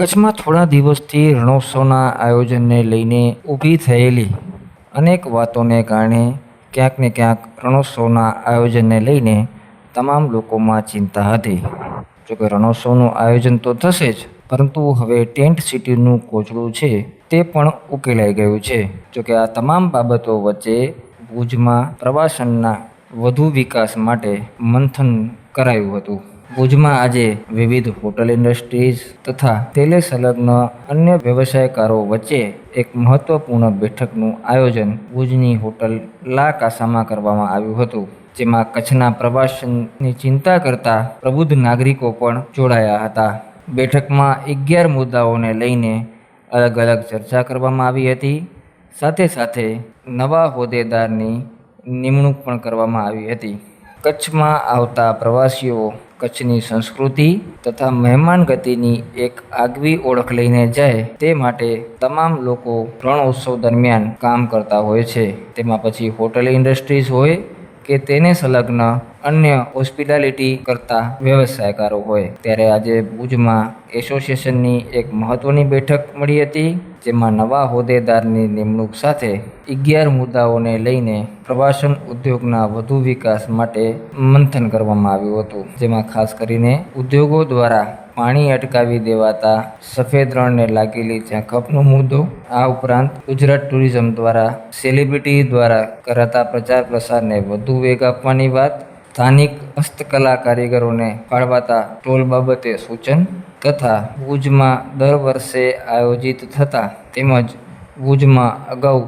કચ્છમાં થોડા દિવસથી રણોત્સવના આયોજનને લઈને ઊભી થયેલી અનેક વાતોને કારણે ક્યાંક ને ક્યાંક રણોત્સવના આયોજનને લઈને તમામ લોકોમાં ચિંતા હતી. જોકે રણોત્સવનું આયોજન તો થશે જ, પરંતુ હવે ટેન્ટ સિટીનું કોચડું છે તે પણ ઉકેલાઈ ગયું છે. જોકે આ તમામ બાબતો વચ્ચે ભુજમાં પ્રવાસનના વધુ વિકાસ માટે મંથન કરાયું હતું. ભુજમાં આજે વિવિધ હોટલ ઇન્ડસ્ટ્રીઝ તથા તેલે સંલગ્ન અન્ય વ્યવસાયકારો વચ્ચે એક મહત્વપૂર્ણ બેઠકનું આયોજન ભુજની હોટલ લા કાસામાં કરવામાં આવ્યું હતું, જેમાં કચ્છના પ્રવાસનની ચિંતા કરતા પ્રબુદ્ધ નાગરિકો પણ જોડાયા હતા. બેઠકમાં અગિયાર મુદ્દાઓને લઈને અલગ અલગ ચર્ચા કરવામાં આવી હતી. સાથે સાથે નવા હોદ્દેદારની નિમણૂક પણ કરવામાં આવી હતી. કચ્છમાં આવતા પ્રવાસીઓ કચ્છની સંસ્કૃતિ તથા મહેમાન ગતિની એક આગવી ઓળખ લઈને જાય તે માટે તમામ લોકો રણ દરમિયાન કામ કરતા હોય છે. તેમાં પછી હોટલ ઇન્ડસ્ટ્રીઝ હોય કે તેને સંલગ્ન અન્ય હોસ્પિટાલિટી કરતા વ્યવસાયકારો હોય. ત્યારે આજે ભુજમાં એસોસિએશનની એક મહત્વની બેઠક મળી હતી, જેમાં નવા હોદ્દેદારની નિમણૂક સાથે અગિયાર મુદ્દાઓને લઈને પ્રવાસન ઉદ્યોગના વધુ વિકાસ માટે મંથન કરવામાં આવ્યું હતું. જેમાં ખાસ કરીને ઉદ્યોગો દ્વારા પાણી અટકાવી દેવાતા સફેદ રણને લાગેલી ઝાંખપનો મુદ્દો આ ઉપરાંત ગુજરાત ટુરિઝમ દ્વારા સેલિબ્રિટી દ્વારા કરાતા પ્રચાર પ્રસારને વધુ વેગ આપવાની વાત, સ્થાનિક હસ્તકલા કારીગરોને ફાળવાતા ટોલ બાબતે સૂચન તથા ભુજમાં દર વર્ષે આયોજિત થતા તેમજ ભુજમાં અગાઉ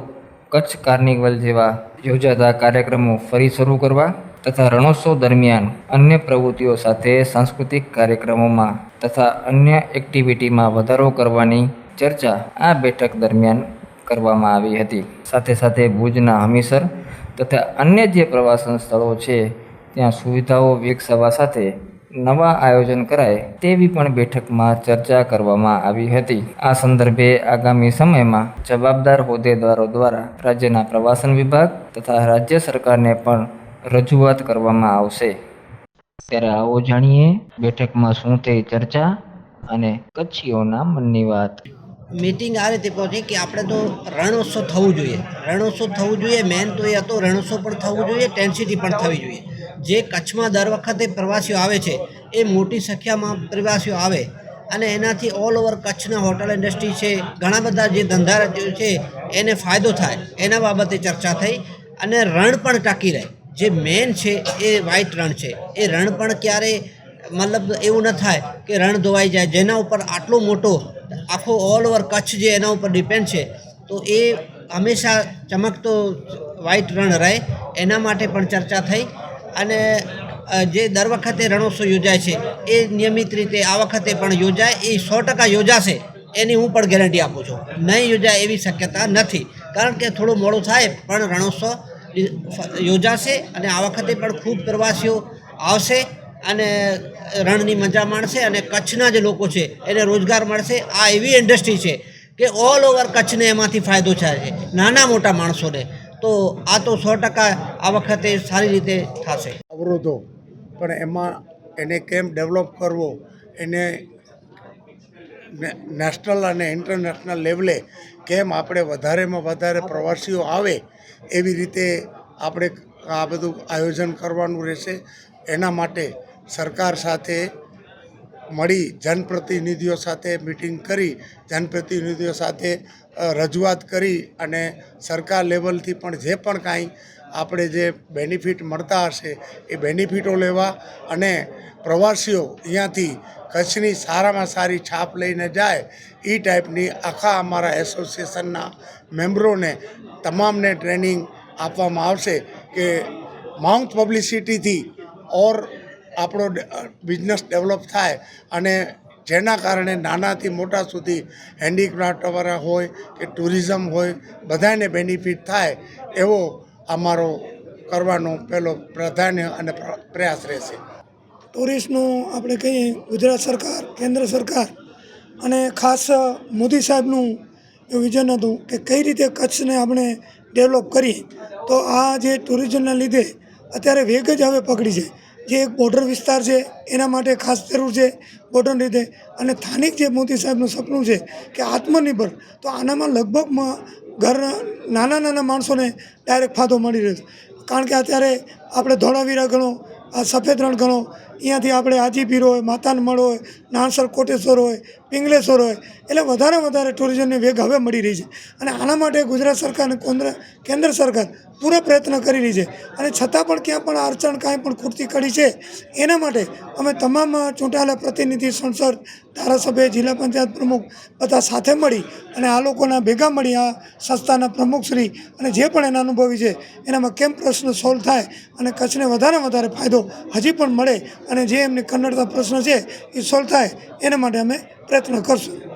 કચ્છ કાર્નિવલ જેવા યોજાતા કાર્યક્રમો ફરી શરૂ કરવા તથા રણોત્સવ દરમિયાન અન્ય પ્રવૃત્તિઓ સાથે સાંસ્કૃતિક કાર્યક્રમોમાં તથા અન્ય એક્ટિવિટીમાં વધારો કરવાની ચર્ચા આ બેઠક દરમિયાન કરવામાં આવી હતી. સાથે સાથે ભુજના હમીસર તથા અન્ય જે પ્રવાસન સ્થળો છે, ત્યાં સુવિધાઓ વિકસાવવા સાથે નવા આયોજન કરાય તેવી પણ બેઠકમાં ચર્ચા કરવામાં આવી હતી. આ સંદર્ભે આગામી સમયમાં જવાબદાર હોદ્દેદારો દ્વારા રાજ્યના પ્રવાસન વિભાગ તથા રાજ્ય સરકારને પણ રજૂઆત કરવામાં આવશે. ત્યારે આવો જાણીએ બેઠકમાં શું થઈ ચર્ચા અને કચ્છીઓના મનની વાત. મીટિંગ આ રીતે પહોંચી કે આપણે તો રણોત્સવ થવું જોઈએ. રણોત્સવ થવું જોઈએ, મેન તો એ હતો રણોત્સવ પણ થવું જોઈએ, ટેન્સિટી પણ થવી જોઈએ. જે કચ્છમાં દર વખતે પ્રવાસીઓ આવે છે, એ મોટી સંખ્યામાં પ્રવાસીઓ આવે અને એનાથી ઓલ ઓવર કચ્છના હોટલ ઇન્ડસ્ટ્રી છે, ઘણા બધા જે ધંધા છે, એને ફાયદો થાય, એના બાબતે ચર્ચા થઈ અને રણ પણ ટકી રહે. જે મેન છે એ વ્હાઇટ રણ છે. એ રણ પણ ક્યારે મતલબ એવું ન થાય કે રણ ધોવાઈ જાય. જેના ઉપર આટલો મોટો આખો ઓલ ઓવર કચ્છ જે એના ઉપર ડિપેન્ડ છે, તો એ હંમેશા ચમકતો વ્હાઇટ રણ રહે. એના માટે પણ ચર્ચા થઈ. અને જે દર વખતે રણોત્સવ યોજાય છે, એ નિયમિત રીતે આ વખતે પણ યોજાય. એ સો ટકા યોજાશે. એની હું પણ ગેરંટી આપું છું. નહીં યોજાય એવી શક્યતા નથી. કારણ કે થોડું મોડું થાય પણ રણોત્સવ યોજાશે અને આ વખતે પણ ખૂબ પ્રવાસીઓ આવશે અને રણની મજા માણશે અને કચ્છના જે લોકો છે, એને રોજગાર મળશે. આ એવી ઇન્ડસ્ટ્રી છે કે ઓલ ઓવર કચ્છને એમાંથી ફાયદો થાય છે, નાના મોટા માણસોને. તો આ તો સો ટકા આ વખતે સારી રીતે થશે. અવરોધો, પણ એમાં એને કેમ ડેવલપ કરવો, એને નેશનલ અને ઇન્ટરનેશનલ લેવલે કેમ આપણે વધારેમાં વધારે પ્રવાસીઓ આવે એવી રીતે આપણે આ બધું આયોજન કરવાનું રહેશે. એના માટે સરકાર સાથે મળી જનપ્રતિનિધિઓ સાથે મિટિંગ કરી, જનપ્રતિનિધિઓ સાથે રજૂઆત કરી અને સરકાર લેવલથી પણ જે પણ કાંઈ આપણે જે બેનિફિટ મળતા હશે એ બેનિફિટો લેવા અને પ્રવાસીઓ અહીંયાથી કચ્છની સારામાં સારી છાપ લઈને જાય એ ટાઈપની આખા અમારા એસોસિએશનના મેમ્બરોને તમામને ટ્રેનિંગ આપવામાં આવશે કે માઉન્ટ પબ્લિસિટીથી ઓર આપણો બિઝનેસ ડેવલપ થાય અને જેના કારણે નાનાથી મોટા સુધી હેન્ડીક્રાફ્ટવાળા હોય કે ટુરિઝમ હોય, બધાને બેનિફિટ થાય એવો અમારો કરવાનો પહેલો પ્રાધાન્ય અને પ્ર- પ્રયાસ રહેશે. ટુરિસ્ટનું આપણે કહીએ ગુજરાત સરકાર, કેન્દ્ર સરકાર અને ખાસ મોદી સાહેબનું એવું વિઝન હતું કે કઈ રીતે કચ્છને આપણે ડેવલપ કરીએ. તો આ જે ટુરિઝમના લીધે અત્યારે વેગ જ હવે પકડી છે. જે એક બોર્ડર વિસ્તાર છે, એના માટે ખાસ જરૂર છે બોર્ડર રીતે. અને સ્થાનિક જે મોદી સાહેબનું સપનું છે કે આત્મનિર્ભર, તો આનામાં લગભગ ઘર, નાના નાના માણસોને ડાયરેક્ટ ફાયદો મળી રહ્યો છે કારણ કે અત્યારે આપણે ધોળાવીરા ગણો, આ સફેદ રણ ગણો અહીંયાથી આપણે આજીપીર હોય માતાન મળ હોય નાણસર કોટેશ્વર હોય, પિંગલેશ્વર હોય, એટલે વધારે વધારે ટુરિઝમની વેગ હવે મળી રહી છે. અને આના માટે ગુજરાત સરકાર અને કેન્દ્ર સરકાર પૂરો પ્રયત્ન કરી રહી છે. અને છતાં પણ ક્યાં પણ અડચણ કાંઈ પણ ખૂટતી કડી છે, એના માટે અમે તમામ ચૂંટાયેલા પ્રતિનિધિ, સંસદ, ધારાસભ્ય, જિલ્લા પંચાયત પ્રમુખ બધા સાથે મળી અને આ લોકોના ભેગા મળી આ સંસ્થાના પ્રમુખશ્રી અને જે પણ એના અનુભવી છે, એનામાં કેમ પ્રશ્ન સોલ્વ થાય અને કચ્છને વધારે વધારે ફાયદો હજી પણ મળે અને જે એમની કન્નડતા પ્રશ્ન છે એ સોલ્વ થાય એના માટે અમે પ્રયત્ન કરશું.